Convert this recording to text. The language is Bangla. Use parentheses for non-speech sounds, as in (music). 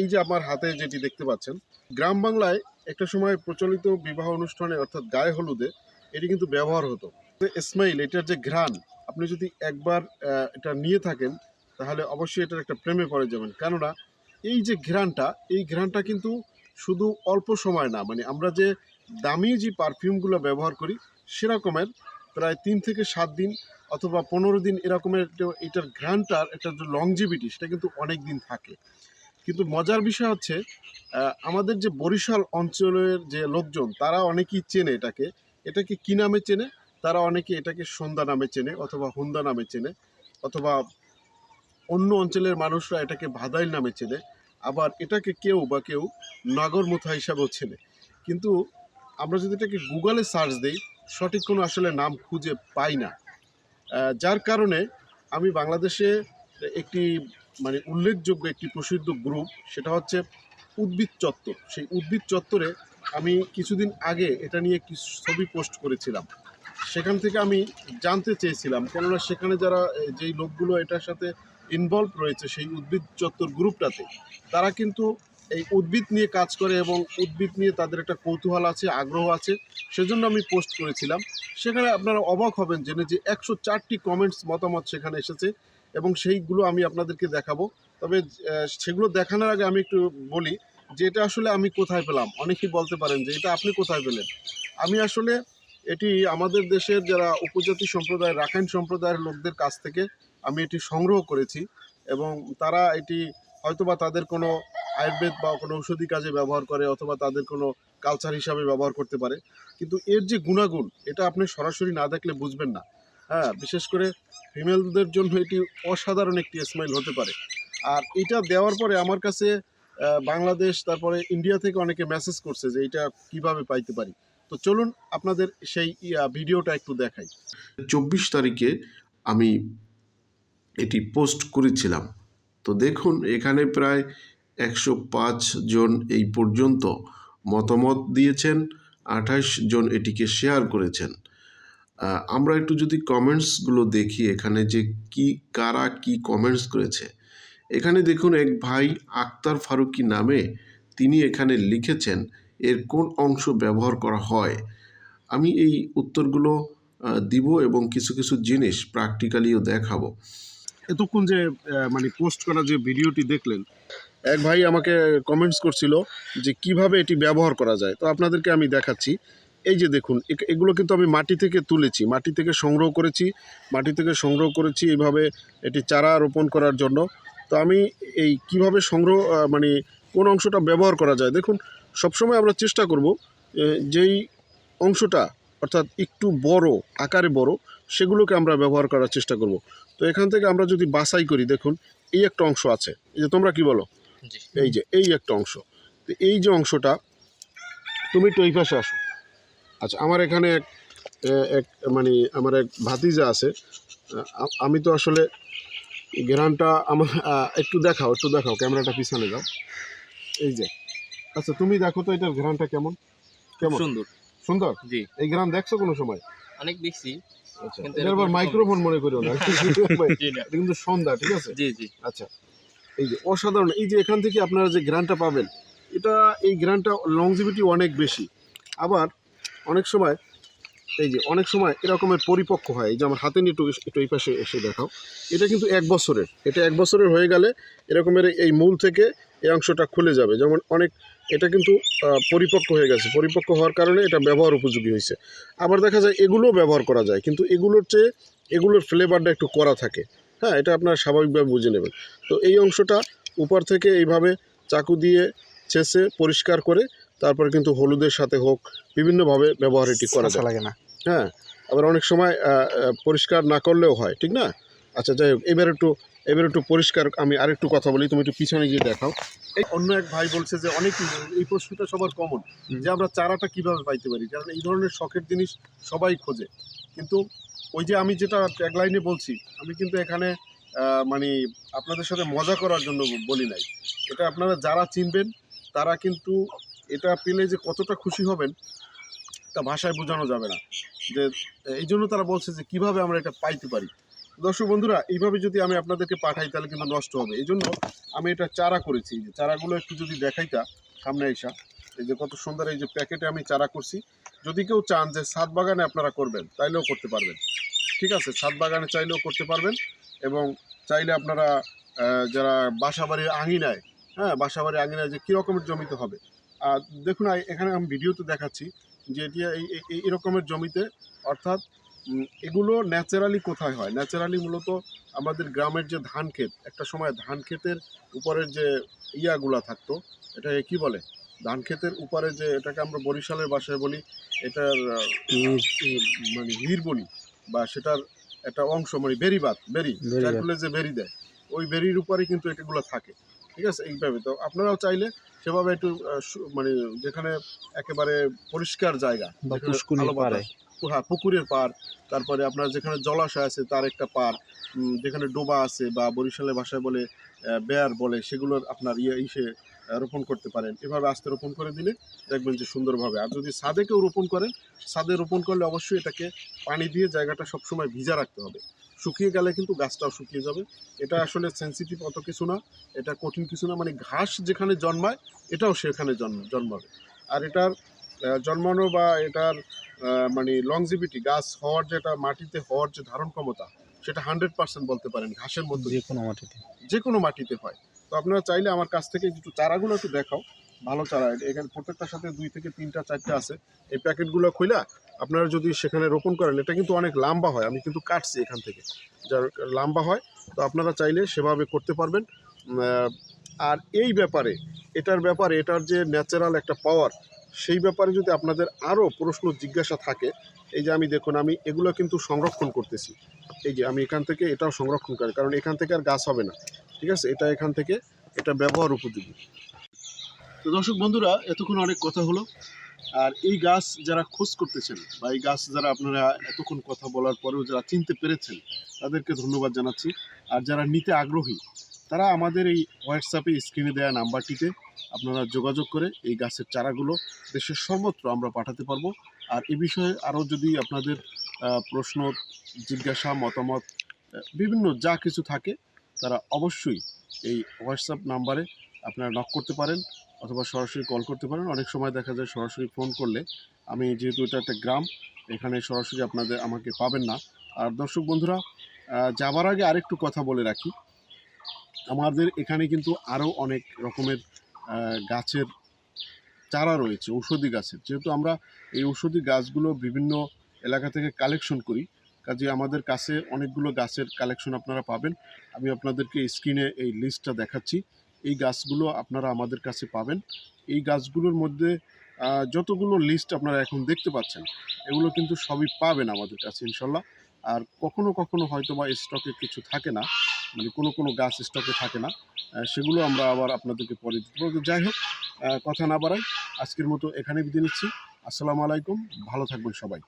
এই যে আমার হাতে যেটি দেখতে পাচ্ছেন, গ্রাম বাংলায় একটা সময় প্রচলিত বিবাহ অনুষ্ঠানে অর্থাৎ গায়ে হলুদে এটি কিন্তু ব্যবহার হতো। স্মাইল এটার যে ঘ্রাণ, আপনি যদি একবার এটা নিয়ে থাকেন, তাহলে অবশ্যই এটার একটা প্রেমে পড়ে যাবেন। কেননা এই যে ঘ্রাণটা, এই ঘ্রাণটা কিন্তু শুধু অল্প সময় না মানে আমরা যে দামি যে পারফিউমগুলো ব্যবহার করি, সেরকমের প্রায় তিন থেকে সাত দিন অথবা পনেরো দিন এরকমের এটার ঘ্রাণটার একটা যে লংজিভিটি সেটা কিন্তু অনেক দিন থাকে। কিন্তু মজার বিষয় হচ্ছে আমাদের যে বরিশাল অঞ্চলের যে লোকজন, তারা অনেকেই চেনে এটাকে। এটাকে কি নামে চেনে? তারা অনেকে এটাকে সন্ধ্যা নামে চেনে অথবা হুন্দা নামে চেনে অথবা অন্য অঞ্চলের মানুষরা এটাকে ভাদাইল নামে চেনে। আবার এটাকে কেউ বা কেউ নাগর মুথা হিসাবেও চেনে। কিন্তু আমরা যদি এটাকে গুগলে সার্চ দিই, সঠিক কোনো আসলে নাম খুঁজে পাই না। যার কারণে আমি বাংলাদেশে একটি মানে উল্লেখযোগ্য একটি প্রসিদ্ধ গ্রুপ, সেটা হচ্ছে উদ্ভিদ চত্বর। সেই উদ্ভিদ চত্বরে আমি কিছুদিন আগে এটা নিয়ে একটি ছবি পোস্ট করেছিলাম। সেখান থেকে আমি জানতে চেয়েছিলাম, কেননা সেখানে যারা যেই লোকগুলো এটার সাথে ইনভলভ রয়েছে সেই উদ্ভিদ চত্বর গ্রুপটাতে, তারা কিন্তু এই উদ্ভিদ নিয়ে কাজ করে এবং উদ্ভিদ নিয়ে তাদের একটা কৌতূহল আছে, আগ্রহ আছে, সেজন্য আমি পোস্ট করেছিলাম। সেখানে আপনারা অবাক হবেন জেনে যে একশো চারটি কমেন্টস মতামত সেখানে এসেছে। এবং সেইগুলো আমি আপনাদেরকে দেখাবো। তবে সেগুলো দেখানোর আগে আমি একটু বলি যে এটা আসলে আমি কোথায় পেলাম। অনেকেই বলতে পারেন যে এটা আপনি কোথায় পেলেন? আমি আসলে এটি আমাদের দেশের যারা উপজাতি সম্প্রদায়, রাখাইন সম্প্রদায়ের লোকদের কাছ থেকে আমি এটি সংগ্রহ করেছি এবং তারা এটি হয়তোবা তাদের কোনো আয়ুর্বেদ বা কোনো ঔষধি কাজে ব্যবহার করে অথবা তাদের কোনো কালচার হিসাবে ব্যবহার করতে পারে। কিন্তু এর যে গুণাগুণ, এটা আপনি সরাসরি না দেখলে বুঝবেন না। হ্যাঁ বিশেষ করে ফিমেলদের জন্য এটি অসাধারণ একটি স্মাইল হতে পারে। আর এটা দেওয়ার পরে আমার কাছে বাংলাদেশ, তারপরে ইন্ডিয়া থেকে অনেকে মেসেজ করছে যে এটা কীভাবে পাইতে পারি। তো চলুন আপনাদের সেই ভিডিওটা একটু দেখাই। চব্বিশ তারিখে আমি এটি পোস্ট করেছিলাম। তো দেখুন, এখানে প্রায় একশো পাঁচ জন এই পর্যন্ত মতামত দিয়েছেন আঠাশ জন এটিকে শেয়ার করেছেন। আমরা একটু যদি কমেন্টসগুলো দেখি এখানে যে কি, কারা কি কমেন্টস করেছে। এখানে দেখুন এক ভাই আক্তার ফারুকি নামে তিনি এখানে লিখেছেন, এর কোন অংশ ব্যবহার করা হয়? আমি এই উত্তরগুলো দিব এবং কিছু কিছু জিনিস প্র্যাকটিক্যালিও দেখাবো। এতক্ষণ যে মানে পোস্ট করা যে ভিডিওটি দেখলেন, এক ভাই আমাকে কমেন্টস করছিল যে কীভাবে এটি ব্যবহার করা যায়। তো আপনাদেরকে আমি দেখাচ্ছি। এই যে দেখুন এগুলো কিন্তু আমি মাটি থেকে তুলেছি মাটি থেকে সংগ্রহ করেছি মাটি থেকে সংগ্রহ করেছি এইভাবে এটি চারা রোপণ করার জন্য। তো আমি এই কীভাবে সংগ্রহ মানে কোন অংশটা ব্যবহার করা যায়? দেখুন সবসময় আমরা চেষ্টা করব যেই অংশটা অর্থাৎ একটু বড় আকারে বড় সেগুলোকে আমরা ব্যবহার করার চেষ্টা করব। তো এখান থেকে আমরা যদি বাছাই করি দেখুন এই একটা অংশ আছে। এই যে তোমরা কি বলো? এই যে এই একটা অংশ। তো এই যে অংশটা তুমি একটু এই পাশে আসো। আচ্ছা আমার এখানে এক এক মানে আমার এক ভাতিজা আছে। আমি তো আসলে গ্রানটা আমার একটু দেখাও একটু দেখাও ক্যামেরাটা পিছনে যাও। এই যে আচ্ছা তুমি দেখো তো এটার ঘ্রানটা কেমন? কেমন? সুন্দর। সুন্দর? জি। এই গ্রান দেখছ কোনো সময়? অনেক দেখছি আচ্ছা আবার মাইক্রোফোন মনে করিও (laughs) জি না। কিন্তু সন্ধ্যা ঠিক আছে? জি জি। আচ্ছা এই যে অসাধারণ। এই যে এখান থেকে আপনারা যে গ্রানটা পাবেন এটা এই গ্রানটা লংজিভিটি অনেক বেশি। আবার অনেক সময়, এই যে অনেক সময় এরকমের পরিপক্ক হয়। এই যে আমার হাতে নিয়ে একটু একটু এই পাশে এসে দেখাও। এটা কিন্তু এক বছরের। এটা এক বছরের হয়ে গেলে এরকমের এই মূল থেকে এই অংশটা খুলে যাবে। যেমন অনেক, এটা কিন্তু পরিপক্ক হয়ে গেছে। পরিপক্ক হওয়ার কারণে এটা ব্যবহার উপযোগী হয়েছে। আবার দেখা যায় এগুলোও ব্যবহার করা যায়। কিন্তু এগুলোর চেয়ে, এগুলোর ফ্লেভারটা একটু করা থাকে। হ্যাঁ এটা আপনারা স্বাভাবিকভাবে বুঝে নেবেন। তো এই অংশটা উপর থেকে এইভাবে চাকু দিয়ে ছেঁচে পরিষ্কার করে তারপরে কিন্তু হলুদের সাথে হোক বিভিন্নভাবে ব্যবহার এটি করা যায়। লাগে না। হ্যাঁ আবার অনেক সময় পরিষ্কার না করলেও হয় ঠিক না? আচ্ছা যাই হোক এবার একটু এবার একটু পরিষ্কার আমি আরেকটু কথা বলি তুমি একটু পিছনে গিয়ে দেখাও। এই অন্য এক ভাই বলছে যে অনেক এই প্রশ্নটা সবার কমন যে আমরা চারাটা কীভাবে পাইতে পারি? কারণ এই ধরনের শখের জিনিস সবাই খোঁজে। কিন্তু ওই যে আমি যেটা ট্যাগলাইনে বলছি আমি কিন্তু এখানে মানে আপনাদের সাথে মজা করার জন্য বলি নাই। এটা আপনারা যারা চিনবেন তারা কিন্তু এটা পেলে যে কতটা খুশি হবেন, তা ভাষায় বোঝানো যাবে না। যে, এই জন্য তারা বলছে যে, কীভাবে আমরা এটা পাইতে পারি। দর্শক বন্ধুরা, এইভাবে যদি আমি আপনাদেরকে পাঠাই, তাহলে কিন্তু নষ্ট হবে। এই জন্য আমি এটা চারা করেছি। যে চারাগুলো একটু যদি দেখাইতা সামনে এসা। এই যে কত সুন্দর এই যে প্যাকেটে আমি চারা করছি। যদি কেউ চান যে সাত বাগানে আপনারা করবেন, তাইলেও করতে পারবেন। ঠিক আছে? ছাদ বাগানে চাইলেও করতে পারবেন এবং চাইলে আপনারা যারা বাসাবাড়ির আঙিনায় হ্যাঁ বাসাবাড়ির আঙিনায় যে কীরকমের জমিতে হবে আর দেখুন এখানে আমি ভিডিওতে দেখাচ্ছি যে এটি এই রকমের জমিতে অর্থাৎ এগুলো ন্যাচারালি কোথায় হয়? ন্যাচারালি মূলত আমাদের গ্রামের যে ধান ক্ষেত একটা সময় ধান ক্ষেতের উপরের যে ইয়াগুলা থাকতো এটাকে কি বলে? ধান ক্ষেতের উপরে যে এটাকে আমরা বরিশালের বাসায় বলি এটার মানে হির বলি বা সেটার একটা অংশ মানে বেরিবাত বেরি বেরিবাত। চারকুলে যে বেরি দেয় ওই বেরির উপরে কিন্তু এটাগুলো থাকে। ঠিক আছে এইভাবে তো আপনারাও চাইলে সেভাবে একটু মানে যেখানে একেবারে পরিষ্কার জায়গা হ্যাঁ পুকুরের পার তারপরে আপনার যেখানে জলাশয় আছে তার একটা পার যেখানে ডোবা আছে বা বরিশালের ভাষায় বলে বেয়ার বলে সেগুলোর আপনার ইয়ে ইসে রোপণ করতে পারেন। এভাবে আস্তে রোপণ করে দিলে দেখবেন যে সুন্দরভাবে। আর যদি ছাদে কেউ রোপণ করেন সাদে রোপণ করলে অবশ্যই এটাকে পানি দিয়ে জায়গাটা সবসময় ভিজা রাখতে হবে। শুকিয়ে গেলে কিন্তু গাছটাও শুকিয়ে যাবে। এটা আসলে সেন্সিটিভ অত কিছু না। এটা কঠিন কিছু না। মানে ঘাস যেখানে জন্মায়, এটাও সেখানে জন্ম, জন্মাবে। আর এটার জন্মানো বা এটার মানে লংজিভিটি গাছ হওয়ার যেটা, মাটিতে হওয়ার যে ধারণ ক্ষমতা, সেটা হান্ড্রেড পার্সেন্ট বলতে পারেন ঘাসের মধ্যে। যে কোনো মাটিতে। যে কোনো মাটিতে হয়। তো আপনারা চাইলে আমার কাছ থেকে একটু চারাগুলো একটু দেখাও। ভালো চারা। এখানে প্রত্যেকটার সাথে দুই থেকে তিনটা, চারটা আছে। এই প্যাকেটগুলো খুইলা আপনারা যদি সেখানে রোপণ করেন, এটা কিন্তু অনেক লম্বা হয়। আমি কিন্তু কাটছি এখান থেকে। যার লম্বা হয়, তো আপনারা চাইলে সেভাবে করতে পারবেন। আর এই ব্যাপারে, এটার ব্যাপারে, এটার যে ন্যাচারাল একটা পাওয়ার সেই ব্যাপারে যদি আপনাদের আরও প্রশ্ন, জিজ্ঞাসা থাকে, এই যে আমি দেখুন, আমি এগুলো কিন্তু সংরক্ষণ করতেছি। এই যে আমি এখান থেকে এটাও সংরক্ষণ করি, কারণ এখান থেকে আর গাছ হবে না। ঠিক আছে? এটা এখান থেকে এটা ব্যবহার উপযোগী। তো দর্শক বন্ধুরা, এতক্ষণ অনেক কথা হলো। আর এই গাছ যারা খোঁজ করতেছেন বা এই গাছ যারা আপনারা এতক্ষণ কথা বলার পরেও যারা চিনতে পেরেছেন, তাদেরকে ধন্যবাদ জানাচ্ছি। আর যারা নিতে আগ্রহী তারা আমাদের এই হোয়াটসঅ্যাপে স্ক্রিনে দেওয়া নাম্বারটিতে আপনারা যোগাযোগ করে এই গাছের চারাগুলো দেশের সর্বত্র আমরা পাঠাতে পারব। আর এ বিষয়ে আরও যদি আপনাদের প্রশ্ন, জিজ্ঞাসা, মতামত বিভিন্ন যা কিছু থাকে, তারা অবশ্যই এই হোয়াটসঅ্যাপ নাম্বারে আপনারা নক করতে পারেন অথবা সরাসরি কল করতে পারেন। অনেক সময় দেখা যায় সরাসরি ফোন করলে আমি যেহেতু এটা একটা গ্রাম, এখানে সরাসরি আপনাদের, আমাকে পাবেন না। আর দর্শক বন্ধুরা যাবার আগে আরেকটু কথা বলে রাখি। আমাদের এখানে কিন্তু আরও অনেক রকমের গাছের চারা রয়েছে, ঔষধি গাছের। যেহেতু আমরা এই ঔষধি গাছগুলো বিভিন্ন এলাকা থেকে কালেকশন করি, কাজে আমাদের কাছে অনেকগুলো গাছের কালেকশন আপনারা পাবেন। আমি আপনাদেরকে স্ক্রিনে এই লিস্টটা দেখাচ্ছি। এই গাছগুলো আপনারা আমাদের কাছে পাবেন। এই গাছগুলোর মধ্যে যতগুলো লিস্ট আপনারা এখন দেখতে পাচ্ছেন, এগুলো কিন্তু সবই পাবেন আমাদের কাছে, ইনশাল্লাহ। আর কখনো কখনো হয়তো বা স্টকে কিছু থাকে না। মানে কোনো কোনো গাছ স্টকে থাকে না সেগুলো আমরা আবার আপনাদেরকে পরে দিতে যাই হোক কথা না বাড়াই আজকের মতো এখানে বিদায় নিচ্ছি। আসসালামু আলাইকুম, ভালো থাকবেন সবাই।